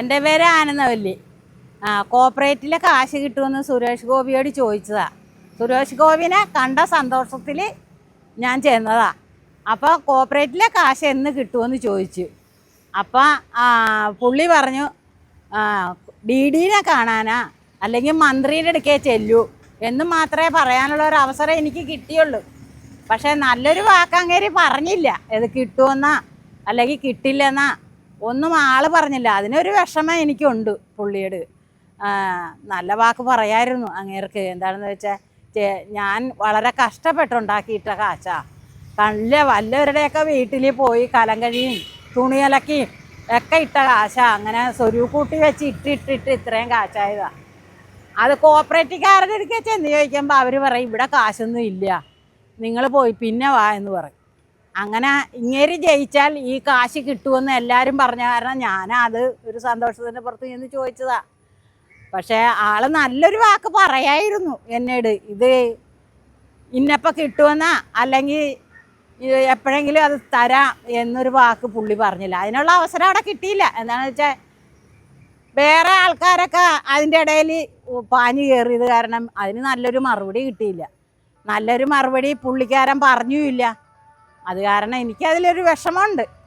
എന്റെ പേര് ആനന്ദവല്ലി ആ കോപ്പറേറ്റിലെ കാശ് കിട്ടുമെന്ന് സുരേഷ് ഗോപിയോട് ചോദിച്ചതാ. സുരേഷ് ഗോപിനെ കണ്ട സന്തോഷത്തിൽ ഞാൻ ചെന്നതാ. അപ്പോൾ കോപ്പറേറ്റിലെ കാശ് എന്ന് കിട്ടുമെന്ന് ചോദിച്ചു. അപ്പം പുള്ളി പറഞ്ഞു ഡി ഡിനെ കാണാനാ അല്ലെങ്കിൽ മന്ത്രിയുടെ അടുക്കേ ചെല്ലൂ എന്ന് മാത്രമേ പറയാനുള്ള ഒരു അവസരം എനിക്ക് കിട്ടിയുള്ളൂ. പക്ഷേ നല്ലൊരു വാക്കങ്ങേരി പറഞ്ഞില്ല. ഇത് കിട്ടുമെന്നാ അല്ലെങ്കിൽ കിട്ടില്ലെന്നാ ഒന്നും ആൾ പറഞ്ഞില്ല. അതിനൊരു വിഷമം എനിക്കുണ്ട് പുള്ളിയോട്. നല്ല വാക്ക് പറയായിരുന്നു അങ്ങേർക്ക്. എന്താണെന്ന് വെച്ചാൽ ഞാൻ വളരെ കഷ്ടപ്പെട്ടുണ്ടാക്കിയിട്ട കാശാ. നല്ല വല്ലവരുടെയൊക്കെ വീട്ടിൽ പോയി കലം കഴിയും തുണി അലക്കിയും ഒക്കെ ഇട്ട കാശാ. അങ്ങനെ സ്വരൂക്കൂട്ടി വെച്ച് ഇട്ടിട്ടിട്ട് ഇത്രയും കാശായതാ. അത് കോപ്പറേറ്റീവുകാരുടെ അടുക്കെ ചെന്ന് ചോദിക്കുമ്പോൾ അവർ പറയും ഇവിടെ കാശൊന്നും ഇല്ല. നിങ്ങൾ പോയി പിന്നെ വാ എന്ന് പറയും. അങ്ങനെ ഇങ്ങേര് ജയിച്ചാൽ ഈ കാശ് കിട്ടുമെന്ന് എല്ലാവരും പറഞ്ഞ കാരണം ഞാനത് ഒരു സന്തോഷത്തിന്റെ പുറത്ത് നിന്ന് ചോദിച്ചതാ. പക്ഷേ ആൾ നല്ലൊരു വാക്ക് പറയായിരുന്നു എന്നോട്. ഇത് ഇന്നപ്പം കിട്ടുമെന്നാ? അല്ലെങ്കിൽ എപ്പോഴെങ്കിലും അത് തരാം എന്നൊരു വാക്ക് പുള്ളി പറഞ്ഞില്ല. അതിനുള്ള അവസരം അവിടെ കിട്ടിയില്ല. എന്താണെന്ന് വെച്ചാൽ വേറെ ആൾക്കാരൊക്കെ അതിന്റെ ഇടയിൽ പാഞ്ഞു കയറിയത് കാരണം അതിന് നല്ലൊരു മറുപടി കിട്ടിയില്ല. നല്ലൊരു മറുപടി പുള്ളിക്കാരൻ പറഞ്ഞുമില്ല. അത് കാരണം എനിക്കതിലൊരു വിഷമമുണ്ട്.